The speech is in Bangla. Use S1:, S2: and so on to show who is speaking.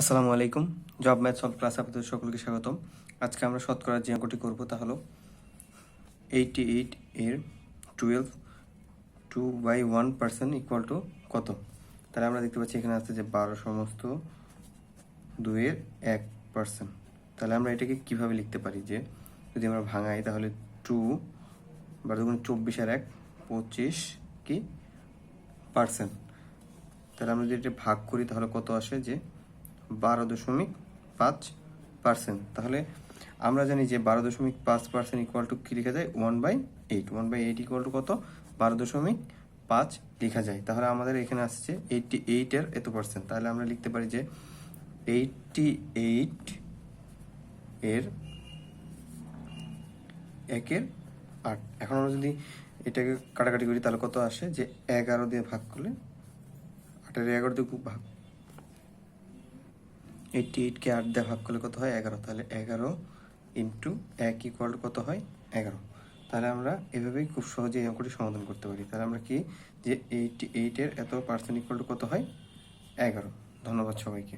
S1: আসসালামু আলাইকুম। জব ম্যাথ সলভ ক্লাস আপনাদের সকলকে স্বাগতম। আজকে আমরা শতকরা যে অঙ্কটি করব তা হলো এইটি এইট এর twelve two by one percent equal to কত? তাহলে আমরা দেখতে পাচ্ছি এখানে আছে যে বারো সমস্ত দুইয়ের এক পার্সেন্ট তাহলে আমরা এটাকে কীভাবে লিখতে পারি যে, যদি আমরা ভাঙাই তাহলে টু বা দেখুন চব্বিশ আর এক, পঁচিশ কি পার্সেন্ট তাহলে আমরা যদি এটা ভাগ করি তাহলে কত আসে যে বারো দশমিক পাঁচ পার্সেন্ট। তাহলে আমরা জানি যে বারো দশমিক পাঁচ পার্সেন্ট ইকুয়াল টু কী লেখা যায়? One by eight one by eight equal to কত? বারো দশমিক পাঁচ লেখা যায়। তাহলে আমাদের এখানে আসছে এইটটি এইটের এত পার্সেন্ট তাহলে আমরা লিখতে পারি যে এইটটি এইট এর একের আট। এখন আমরা যদি এটাকে কাটাকাটি করি, তাহলে কত আসে? যে এগারো দিয়ে ভাগ করলে, আটের এগারো দিয়ে ভাগ এইটটি এইটকে আট দিয়ে ভাগ করলে কত হয়? এগারো। তাহলে এগারো ইন্টু এক ইকুয়াল কত হয়? এগারো। তাহলে আমরা এভাবেই খুব সহজে এই অঙ্কটি সমাধান করতে পারি। তাহলে আমরা কি? যে এইটটি এইটের এত পার্সেন্ট ইকুয়াল কত হয়? এগারো। ধন্যবাদ সবাইকে।